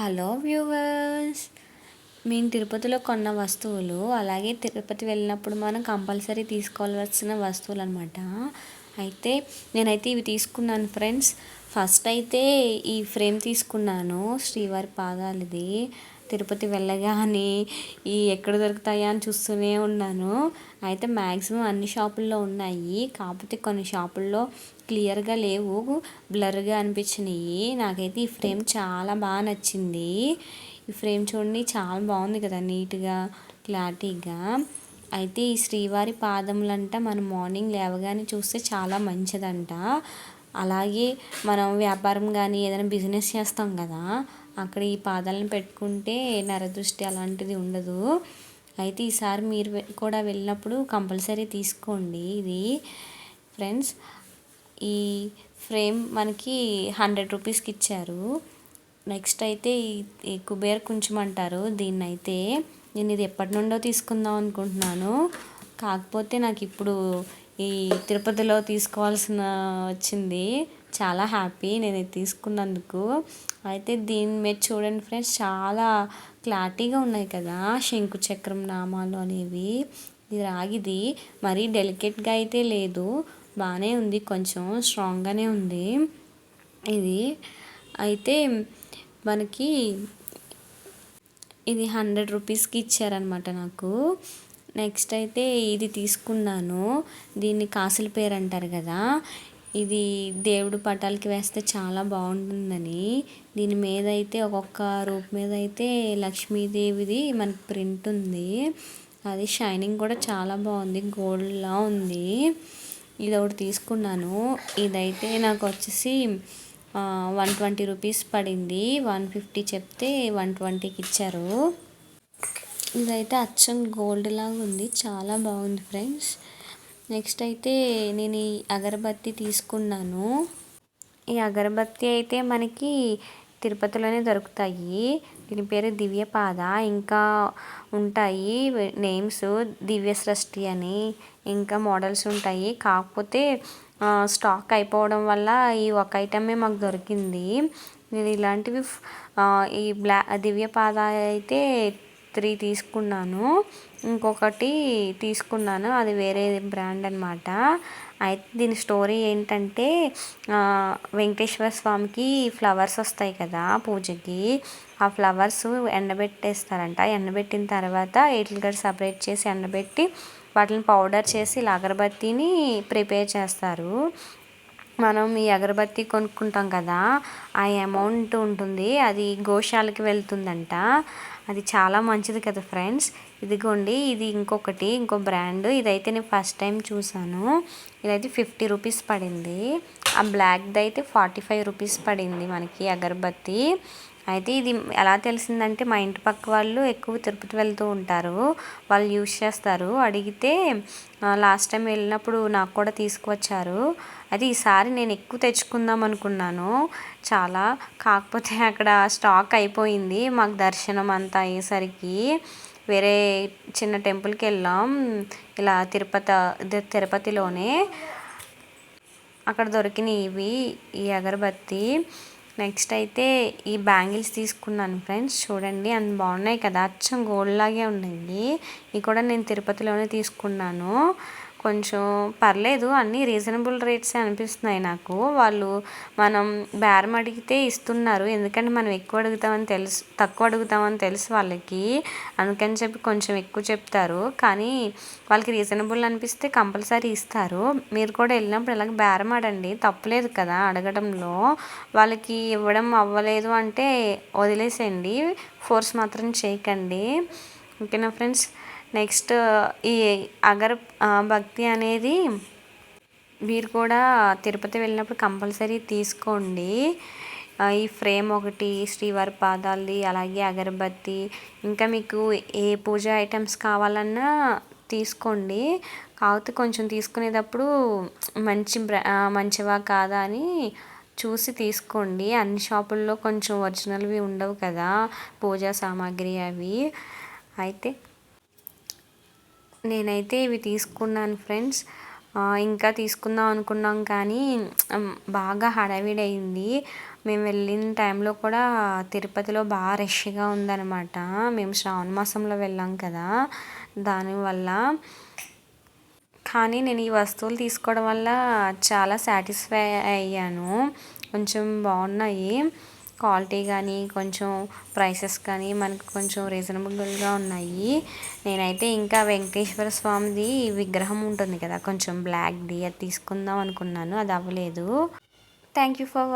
Hello viewers మేము తిరుపతిలో కొన్న వస్తువులు అలాగే తిరుపతి వెళ్ళినప్పుడు మనం కంపల్సరీ తీసుకోవాల్సిన వస్తువులు అనమాట అయితే నేనైతే ఇవి తీసుకున్నాను ఫ్రెండ్స్. ఫస్ట్ అయితే ఈ ఫ్రేమ్ తీసుకున్నాను శ్రీవారి పాదాలది. తిరుపతి వెళ్ళగానే ఈ ఎక్కడ దొరుకుతాయా అని చూస్తూనే ఉన్నాను. అయితే మ్యాక్సిమం అన్ని షాపుల్లో ఉన్నాయి. కాకపోతే కొన్ని షాపుల్లో క్లియర్గా లేవు. బ్లర్గా అనిపించినాయి. నాకైతే ఈ ఫ్రేమ్ చాలా బాగా నచ్చింది. ఈ ఫ్రేమ్ చూడండి చాలా బాగుంది కదా నీట్గా క్లారిటీగా. అయితే ఈ శ్రీవారి పాదములంట మనం మార్నింగ్ లేవగానే చూస్తే చాలా మంచిదంట. అలాగే మనం వ్యాపారం కానీ ఏదైనా బిజినెస్ చేస్తాం కదా అక్కడ ఈ పాదాలను పెట్టుకుంటే నరదృష్టి అలాంటిది ఉండదు. అయితే ఈసారి మీరు కూడా వెళ్ళినప్పుడు కంపల్సరీ తీసుకోండి ఇది. ఫ్రెండ్స్ ఈ ఫ్రేమ్ మనకి హండ్రెడ్ రూపీస్కి ఇచ్చారు. నెక్స్ట్ అయితే ఈ కుబేర్ కొంచెం అంటారు దీన్ని అయితే నేను ఇది ఎప్పటి నుండో తీసుకుందాం అనుకుంటున్నాను. కాకపోతే నాకు ఇప్పుడు ఈ తిరుపతిలో తీసుకోవాల్సిన వచ్చింది. చాలా హ్యాపీ నేను తీసుకున్నందుకు. అయితే దీని మీద చూడండి ఫ్రెండ్స్ చాలా క్లారిటీగా ఉన్నాయి కదా శంకు చక్రం నామాలు అనేవి. ఇది రాగిది. మరీ డెలికేట్గా అయితే లేదు. బాగానే ఉంది కొంచెం స్ట్రాంగ్గానే ఉంది. ఇది అయితే మనకి ఇది హండ్రెడ్ రూపీస్కి ఇచ్చారనమాట నాకు. నెక్స్ట్ అయితే ఇది తీసుకున్నాను. దీన్ని కాసుల పేరు అంటారు కదా. ఇది దేవుడు పటాలకి వేస్తే చాలా బాగుంటుందని. దీని మీద అయితే ఒక్కొక్క రూప్ మీద అయితే లక్ష్మీదేవిది మనకి ప్రింట్ ఉంది. అది షైనింగ్ కూడా చాలా బాగుంది. గోల్డ్లా ఉంది. ఇది ఒకటి తీసుకున్నాను. ఇదైతే నాకు వచ్చేసి వన్ ట్వంటీ రూపీస్ పడింది. వన్ ఫిఫ్టీ చెప్తే వన్ ట్వంటీకి ఇచ్చారు. ఇదైతే అచ్చం గోల్డ్ లాగా ఉంది. చాలా బాగుంది ఫ్రెండ్స్. నెక్స్ట్ అయితే నేను ఈ అగరబత్తి తీసుకున్నాను. ఈ అగరబత్తి అయితే మనకి తిరుపతిలోనే దొరుకుతాయి. దీని పేరు దివ్యపాద. ఇంకా ఉంటాయి నేమ్స్ దివ్య సృష్టి అని. ఇంకా మోడల్స్ ఉంటాయి. కాకపోతే స్టాక్ అయిపోవడం వల్ల ఈ ఒక ఐటమే మాకు దొరికింది. నేను ఇలాంటివి ఈ బ్లా దివ్యపాద అయితే త్రీ తీసుకున్నాను. ఇంకొకటి తీసుకున్నాను. అది వేరే బ్రాండ్ అనమాట అయితే దీని స్టోరీ ఏంటంటే వెంకటేశ్వర స్వామికి ఫ్లవర్స్ వస్తాయి కదా పూజకి. ఆ ఫ్లవర్స్ ఎండబెట్టేస్తారంట. ఎండబెట్టిన తర్వాత ఎయిట్లుగా సపరేట్ చేసి ఎండబెట్టి వాటిని పౌడర్ చేసి అగరబత్తిని ప్రిపేర్ చేస్తారు. మనం ఈ అగరబత్తి కొనుక్కుంటాం కదా ఆ అమౌంట్ ఉంటుంది. అది గోశాలకి వెళ్తుందంట. అది చాలా మంచిది కదా ఫ్రెండ్స్. ఇదిగోండి ఇది ఇంకొకటి ఇంకో బ్రాండ్. ఇదైతే నేను ఫస్ట్ టైం చూసాను ఇదైతే ఫిఫ్టీ రూపీస్ పడింది. ఆ బ్లాక్ది అయితే ఫార్టీ ఫైవ్ రూపీస్ పడింది మనకి అగరబత్తి. అయితే ఇది ఎలా తెలిసిందంటే మా ఇంటి పక్క వాళ్ళు ఎక్కువ తిరుపతి వెళ్తూ ఉంటారు. వాళ్ళు యూస్ చేస్తారు. అడిగితే లాస్ట్ టైం వెళ్ళినప్పుడు నాకు కూడా తీసుకువచ్చారు. అది ఈసారి నేను ఎక్కువ తెచ్చుకుందాం అనుకున్నాను. చాలా కాకపోతే అక్కడ స్టాక్ అయిపోయింది. మాకు దర్శనం అంతా అయ్యేసరికి వేరే చిన్న టెంపుల్కి వెళ్ళాం. ఇలా తిరుపతి తిరుపతిలోనే. అక్కడ దొరికినవి ఇవి ఈ అగరబత్తి. నెక్స్ట్ అయితే ఈ బ్యాంగిల్స్ తీసుకున్నాను ఫ్రెండ్స్. చూడండి అంత బాగున్నాయి కదా. అచ్చం గోల్డ్ లాగే ఉన్నాయి ఇవి కూడా నేను తిరుపతిలోనే తీసుకున్నాను. కొంచెం పర్లేదు అన్నీ రీజనబుల్ రేట్సే అనిపిస్తున్నాయి నాకు. వాళ్ళు మనం బేరం అడిగితే ఇస్తున్నారు. ఎందుకంటే మనం ఎక్కువ అడుగుతామని తెలుసు తక్కువ అడుగుతామని తెలుసు వాళ్ళకి. అందుకని చెప్పి కొంచెం ఎక్కువ చెప్తారు. కానీ వాళ్ళకి రీజనబుల్ అనిపిస్తే కంపల్సరీ ఇస్తారు. మీరు కూడా వెళ్ళినప్పుడు ఇలాగ బేరం ఆడండి. తప్పులేదు కదా అడగడంలో. వాళ్ళకి ఇవ్వడం అవ్వలేదు అంటే వదిలేసేయండి. ఫోర్స్ మాత్రం చేయకండి. ఓకేనా ఫ్రెండ్స్? నెక్స్ట్ ఈ అగర్ భక్తి అనేది మీరు కూడా తిరుపతి వెళ్ళినప్పుడు కంపల్సరీ తీసుకోండి. ఈ ఫ్రేమ్ ఒకటి శ్రీవారి పాదాలది అలాగే అగరబత్తి ఇంకా మీకు ఏ పూజ ఐటమ్స్ కావాలన్నా తీసుకోండి. కాకపోతే కొంచెం తీసుకునేటప్పుడు మంచి బ్రా మంచివా కాదా అని చూసి తీసుకోండి. అన్ని షాపుల్లో కొంచెం ఒరిజినల్వి ఉండవు కదా పూజా సామాగ్రి అవి. అయితే నేనైతే ఇవి తీసుకున్నాను ఫ్రెండ్స్. ఇంకా తీసుకుందాం అనుకున్నాం కానీ బాగా హడావిడి అయింది మేము వెళ్ళిన టైంలో కూడా తిరుపతిలో బాగా రష్గా ఉందన్నమాట. మేము శ్రావణ మాసంలో వెళ్ళాం కదా దానివల్ల. కానీ నేను ఈ వస్తువులు తీసుకోవడం వల్ల చాలా సాటిస్ఫై అయ్యాను. కొంచెం బాగున్నాయి. క్వాలిటీ కానీ కొంచెం ప్రైసెస్ కానీ మనకు కొంచెం రీజనబుల్గా ఉన్నాయి. నేనైతే ఇంకా వెంకటేశ్వర స్వామిది విగ్రహం ఉంటుంది కదా కొంచెం బ్లాక్ది అది తీసుకుందాం అనుకున్నాను అది అవ్వలేదు. Thank you for